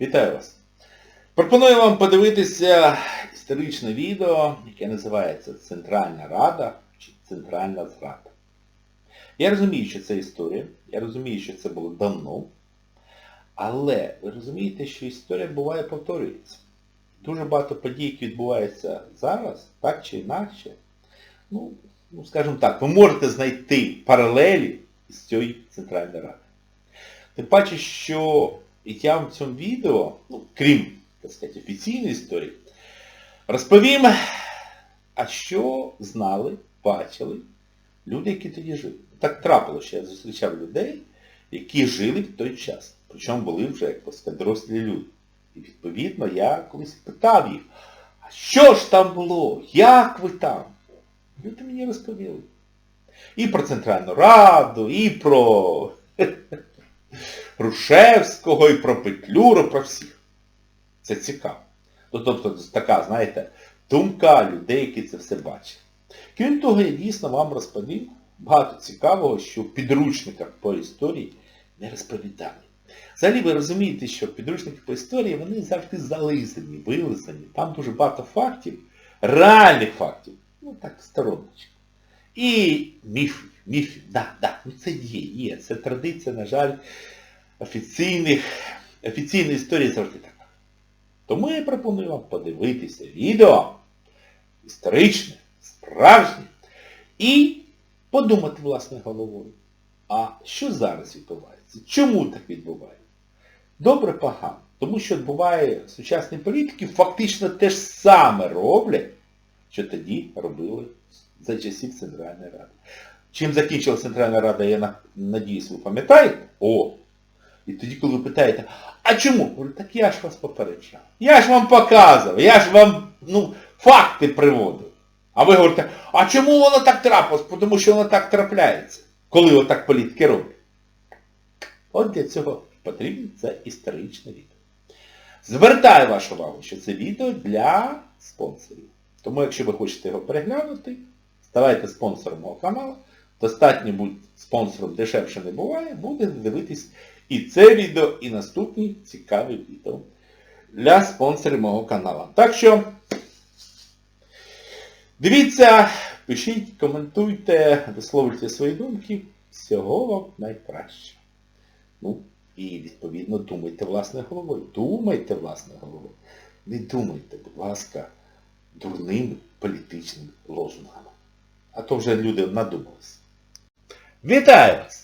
Вітаю вас! Пропоную вам подивитися історичне відео, яке називається Центральна Рада чи Центральна Зрада. Я розумію, що це історія, я розумію, що це було давно, але ви розумієте, що історія буває повторюється. Дуже багато подій, які відбуваються зараз, так чи інакше, ну, ну скажімо так, ви можете знайти паралелі з цією Центральною Радою. Тим паче, що я вам в цьому відео, ну, крім, так сказати, офіційної історії, розповім, а що знали, бачили люди, які тоді жили. Так трапилося, що я зустрічав людей, які жили в той час. Причому були вже, як сказати, дорослі люди. І відповідно я колись питав їх, а що ж там було? Як ви там? Люди мені розповіли. І про Центральну Раду, і про Рушевського, і про Петлюру, про всіх. Це цікаво. Ну, тобто така, знаєте, думка людей, які це все бачать. Крім того, я дійсно вам розповім багато цікавого, що в підручниках по історії не розповідали. Взагалі ви розумієте, що підручники по історії, вони завжди зализані, вилизані. Там дуже багато фактів, реальних фактів. Ну так, стороночку. І міфів, міфів, да, да, ну це є, є. Це традиція, на жаль, офіційних, офіційної історії завжди така. Тому я пропоную вам подивитися відео історичне, справжнє, і подумати власною головою. А що зараз відбувається? Чому так відбувається? Добре, погано. Тому що буває сучасні політики фактично те ж саме роблять, що тоді робили за часів Центральної Ради. Чим закінчила Центральна Рада, я надіюсь, ви пам'ятаєте? О! І тоді, коли ви питаєте, а чому? Говорю, так я ж вас попереджав. Я ж вам показував, я ж вам ну, факти приводив. А ви говорите, а чому воно так трапилось? Тому що воно так трапляється, коли отак політики роблять. От для цього потрібно це історичне відео. Звертаю вашу увагу, що це відео для спонсорів. Тому якщо ви хочете його переглянути, ставайте спонсором мого каналу. Достатньо бути спонсором дешевше не буває, буде дивитись і це відео, і наступні цікаві відео для спонсорів мого каналу. Так що дивіться, пишіть, коментуйте, висловлюйте свої думки. Всього вам найкраще. Ну, і відповідно думайте власною головою. Думайте власною головою. Не думайте, будь ласка, дурними політичними лозунгами. А то вже люди надумалися. Вітаю вас!